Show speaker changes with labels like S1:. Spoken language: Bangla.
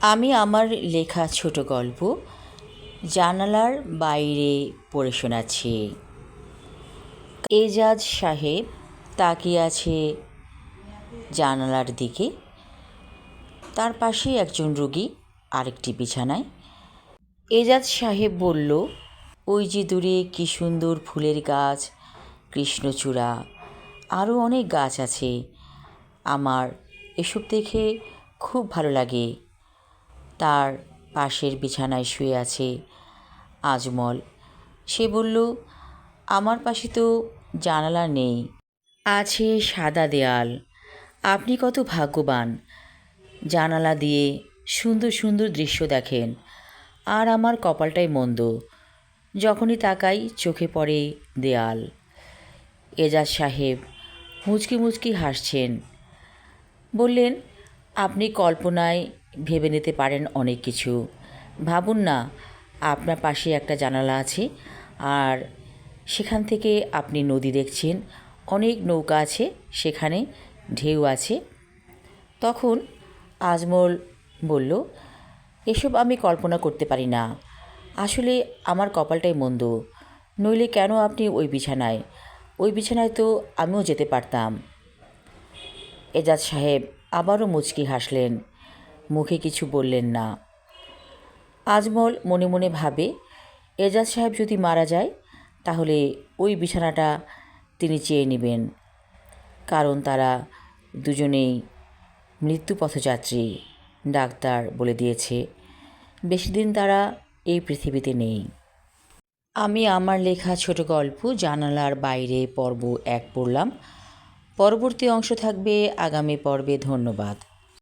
S1: আমি আমার লেখা ছোট গল্প জানালার বাইরে পড়ে শোনাচ্ছি। এজাজ সাহেব তাকিয়ে আছে জানালার দিকে। তার পাশেই একজন রোগী আরেকটি বিছানায়। এজাজ সাহেব বলল, ওই যে দূরে কী সুন্দর ফুলের গাছ, কৃষ্ণচূড়া আরও অনেক গাছ আছে। আমার এসব দেখে খুব ভালো লাগে। তার পাশের বিছানায় শুয়ে আছে আজমল। সে বলল, আমার পাশে তো জানালা নেই। আছে সাদা দেয়াল। আপনি কত ভাগ্যবান। জানালা দিয়ে সুন্দর সুন্দর দৃশ্য দেখেন, আর আমার কপালটাই মন্দ। যখনই তাকাই, চোখে পড়ে দেয়াল। এজাজ সাহেব মুচকি মুচকি হাসছেন। বললেন, আপনি কল্পনায় ভেবে নিতে পারেন অনেক কিছু। ভাবুন না, আপনার পাশে একটা জানালা আছে আর সেখান থেকে আপনি নদী দেখছেন, অনেক নৌকা আছে, সেখানে ঢেউ আছে। তখন আজমল বলল, এসব আমি কল্পনা করতে পারি না। আসলে আমার কপালটাই মন্দ। নইলে কেন আপনি ওই বিছানায়? ওই বিছানায় তো আমিও যেতে পারতাম। এজাজ সাহেব আবারও মুচকি হাসলেন। মুখে কিছু বললেন না। আজমল মনে মনে ভাবে, এজাজ সাহেব যদি মারা যায়, তাহলে ওই বিছানাটা তিনি চেয়ে নেবেন। কারণ তারা দুজনেই মৃত্যু পথযাত্রী, ডাক্তার বলে দিয়েছে। বেশি দিন তারা এই পৃথিবীতে নেই। আমি আমার লেখা ছোট গল্প জানালার বাইরে পর্ব এক পড়লাম। পরবর্তী অংশ থাকবে আগামী পর্বে। ধন্যবাদ।